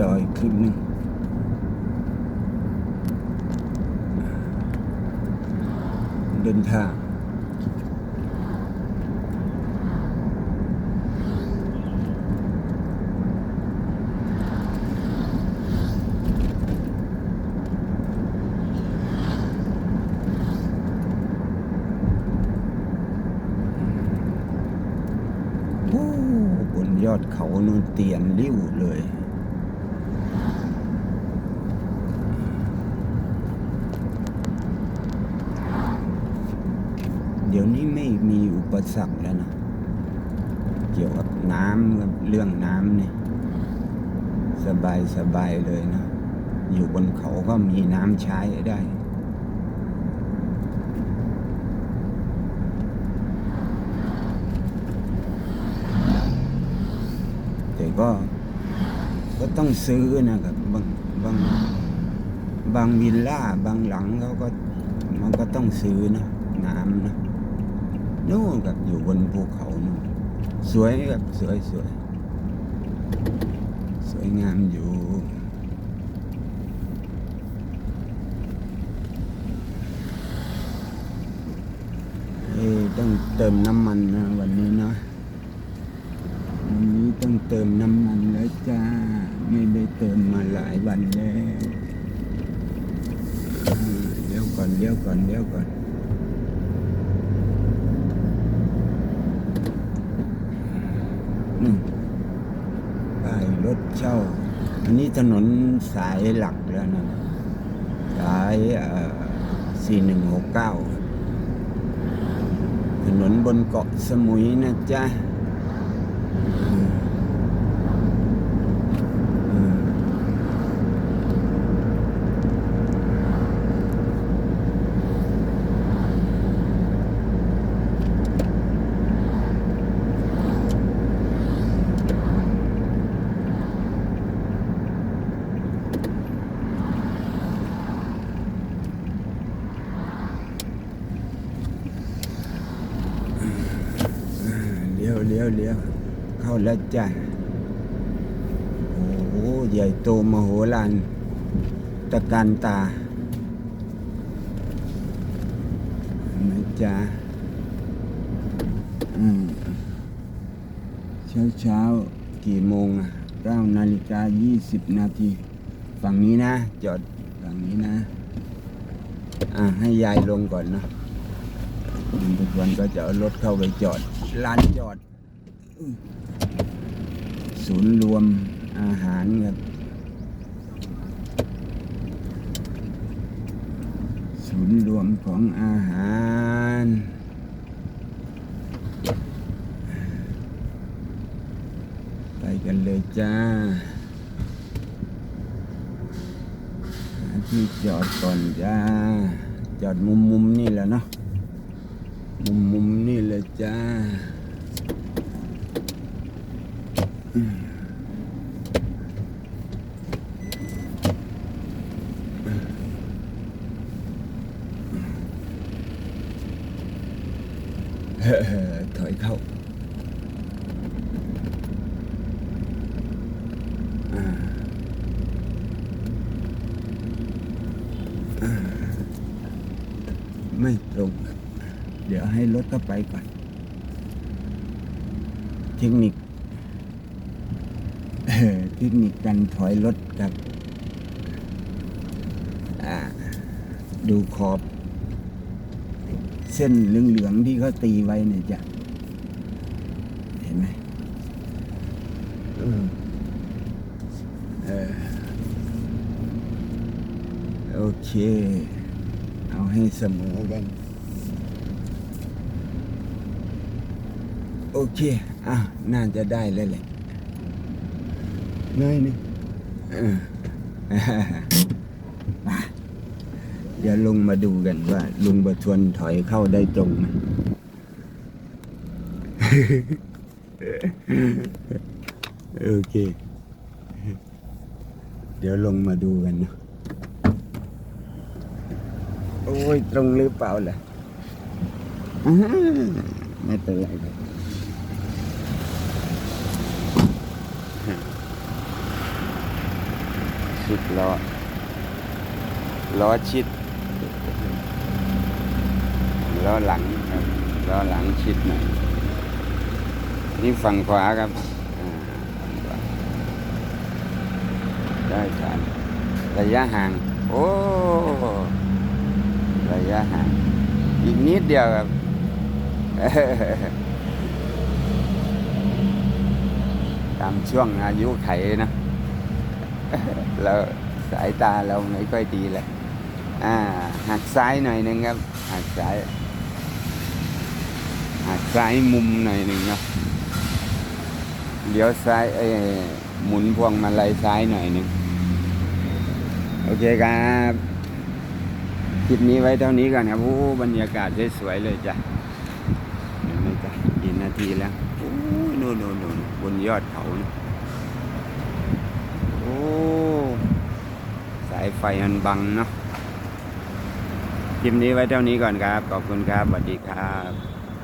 ต่ออีกคลิปหนึงเดินทางโอ้บนยอดเขานู่นเตียนริ้วเลย เดี๋ยวนี้ไม่มีอุปสรรคแล้วนะเกี่ยวกับน้ำกับเรื่องน้ำเนี่ย สบายสบายเลยนะ อยู่บนเขาก็มีน้ำใช้ได้แต่ก็ก็ต้องซื้อนะครับบางบางบางวิลล่าบางหลังเขาก็มันก็ต้องซื้อนะน้ำนะ นู่นกับอยู่บนภูเขานู่นสวยครับสวยสวยสวยงามอยู่ต้องเติมน้ำมันนะวันนี้เนาะวันนี้ต้องเติมน้ำมันแล้วจ้า ไม่ได้เติมมาหลายวันแล้วอ่าเดี๋ยวก่อนเดี๋ยวก่อนเดี๋ยวก่อนอืม ป้ายรถเช่า อันนี้ถนนสายหลักแล้วนะสายสี่หนึ่งหกเก้าถนนบนเกาะสมุยนะจ๊ะ อืม เลี้ยวเลี้ยวเข้าแล้วจ้ะโอ้โหใหญ่โตมโหฬารตะการตานะจ๊ะอืมเช้าเช้ากี่โมงอะเก้านาฬิกายี่สิบนาที ฝั่งนี้นะ จอดฝั่งนี้นะ อะให้ยายลงก่อนเนาะทุกวันก็จะเอารถเข้าไปจอดลานจอด ศูนย์รวมอาหารครับ ศูนย์รวมของอาหารไปกันเลยจ้าที่จอดก่อนจ้า จอดมุมมุมนี่แหละเนาะมุมมุมนี่เลยจ้า ถอยเข้าอ่าอ่าไม่ตรง เดี๋ยวให้รถก็ไปก่อน เทคนิค เอ่อเทคนิคการถอยรถครับอ่าดูขอบ เส้นเหลืองๆที่เขาตีไว้เนี่ยจ้ะเห็นไหมอืมเออโอเค เอาให้เสมอกัน โอเค อะ น่าจะได้แล้วแหละ น้อยนึงเออเดี๋ยวลงมาดูกันว่า ลุงประชวนถอยเข้าได้ตรงไหมโอเค เดี๋ยวลงมาดูกันนะโอ้ย ตรงหรือเปล่าล่ะไม่เป็นไรครับ ชิดล้อล้อชิดล้อหลังครับล้อหลังชิดหน่อยนี่ฝั่งขวาครับได้การระยะห่าง โอ้ระยะห่าง อีกนิดเดียวครับตามช่วงอายุไขนะ เราสายตาเราไม่ค่อยดีเลยอ่าหักซ้ายหน่อยหนึงครับหักซ้ายหักซ้ายมุมหน่อยหนึ่งเนาะเลี้ยวซ้ายเอ้หมุนพวงมาลัยซ้ายหน่อยหนึ่งโอเคครับคลิปนี้ไว้เท่านี้ก่อนครับโอ้บรรยากาศสวยๆเลยจ้ะเห็นไหมจ้ะกี่นาทีแล้วโอ้โน่นโน่นโน่นบนยอดเขานะ อ้สายไฟมันบังเนาะคลิปนี้ไว้เท่านี้ก่อนครับ ขอบคุณครับสวัสดีครับ